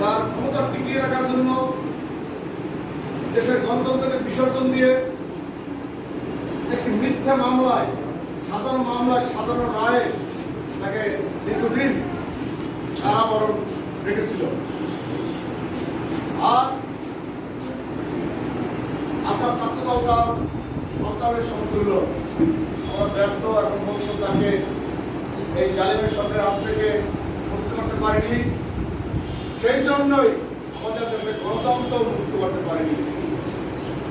তার ক্ষমতা টিকিয়ে রাখার জন্য দেশের গণতন্ত্রকে বিসর্জন দিয়ে একটি মিথ্যা মামলায়, সাধারণ মামলায়, সাধারণ রায়ে তাকে দীর্ঘদিন কারাবরণ রেখেছিল। আজ আমরা ছাত্রদল তার সন্তানের সমতুল্য আমরা ব্যর্থ এবং বলছো তাকে এই জালিমের সঙ্গে হাত থেকে করতে পারিনি। সেই জন্যই আমাদের দেশে গণতন্ত্র মুক্ত করতে পারিনি।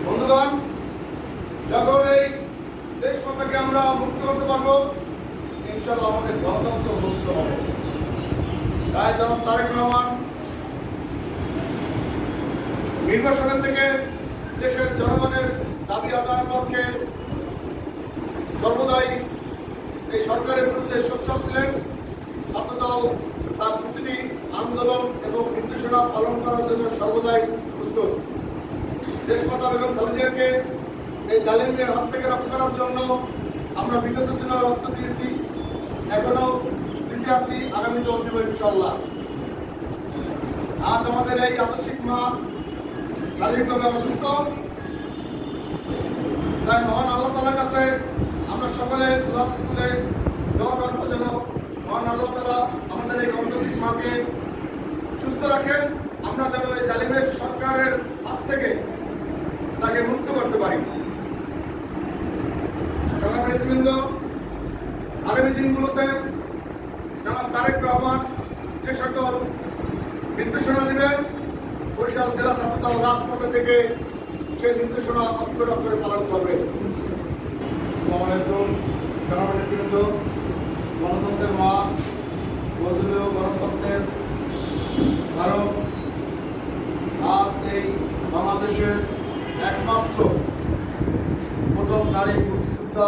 বন্ধুগণ, যখন এই দেশমাতাকে আমরা মুক্ত করতে পারব ইনশাল্লাহ আমাদের গণতন্ত্র মুক্ত হবে। তাই জনাব তারেক রহমান নির্বাচনের থেকে দেশের জনগণের দাবি আদায়ের লক্ষ্যে সর্বদাই এই সরকারের বিরুদ্ধে সোচ্চার ছিলেন। ছাত্রদল, তার প্রতিটি আন্দোলন নির্দেশনা পালন করার জন্য সর্বদাই প্রস্তুত। দেশমাতা বেগম খালেদিয়াকে এই জালিমদের হাত থেকে রক্ষা করার জন্য আমরা বিগত দিনে রক্ত দিয়েছি, এখনও দিতে আছি, আগামী আগামীতেও দেব ইনশাল্লাহ আজ আমাদের এই আবশ্যিক মা শারীরিকভাবে অসুস্থ। তাই মহান আল্লাহ তালার কাছে আমরা সকলে দুহাত তুলে দোয়া করব যেন মহান আল্লাহ তালা আমাদের এই গণতান্ত্রিক মাকে সুস্থ রাখেন। আমরা যেন এই জালিমের সরকারের হাত থেকে তাকে মুক্ত করতে পারি। সবাই নেতৃবৃন্দ আগামী দিনগুলোতে জনাব তারেক রহমান যে সকল নির্দেশনা দিবেন, বরিশাল জেলা ছাত্রদল রাজপথে থেকে সেই নির্দেশনা অক্ষর অক্ষরে পালন করবে। আসসালামু আলাইকুম নেতৃবৃন্দ গণতন্ত্রের মা বদলীয় গণতন্ত্রের ধারক আজ এই বাংলাদেশের একমাত্র প্রথম নারী মুক্তিযোদ্ধা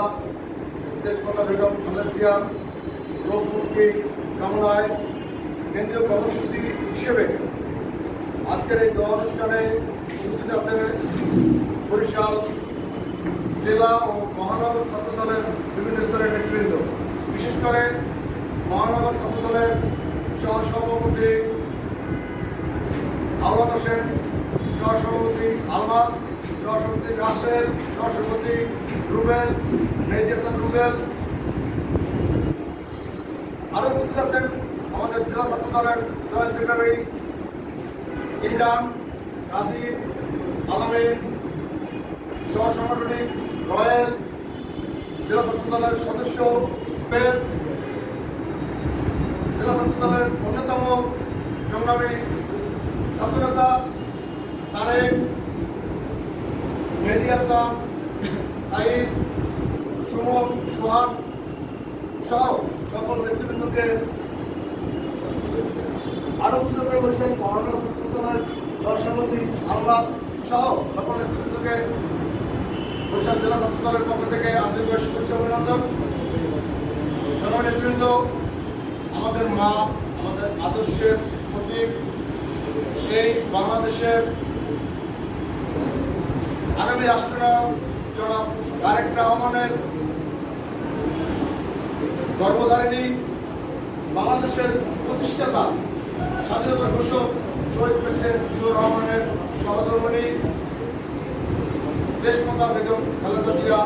দেশপতা বেগম খালেদা জিয়ার রোগ মুক্তি কামনায় কেন্দ্রীয় কর্মসূচি হিসেবে আজকের এই দোয়া অনুষ্ঠানে উপস্থিত আছে বরিশাল জেলা ও মহানগর ছাত্রদলের বিভিন্ন স্তরের নেতৃবৃন্দ। বিশেষ করে মহানগর ছাত্রদলের সহসভাপতি আওয়াজ হোসেন সহসভাপতি আলমাস সহসভাপতি রাশেদ সহসভাপতি রুবেল, মেহেদি রুবেল। আরও উপস্থিত আছেন আমাদের জেলা ছাত্র দলের জয়েন্ট সেক্রেটারি ইমরান রাজীব আলমিন সহসংগঠনিক রয়েল, জেলা ছাত্র সদস্য পেল, জেলা ছাত্র অন্যতম সংগ্রামী ছাত্রনেতা তারেক, মেহেদি হাসান, সাইদ, সুমন সোহান সহ সকল নেতৃবৃন্দকে আরও বুঝতে বলেছেন মহানগর ছাত্রদলের সহসভাপতি আলমাস সহ সকল নেতৃবৃন্দকে বরিশাল জেলা ছাত্র দলের পক্ষ থেকে আন্তরিক শুভেচ্ছা অভিনন্দন। জনগণ নেতৃবৃন্দ, আমাদের মা, আমাদের আদর্শের প্রতীক এই বাংলাদেশের আগামী রাষ্ট্রনায়ক জনাব তারেক রহমানের গর্ভধারিণী বাংলাদেশের প্রতিষ্ঠাতা স্বাধীনতা ঘোষক শহীদ প্রেসিডেন্ট জিয়াউর রহমানের সহধর্মণী দেশমাতা বেগম খালেদা জিয়া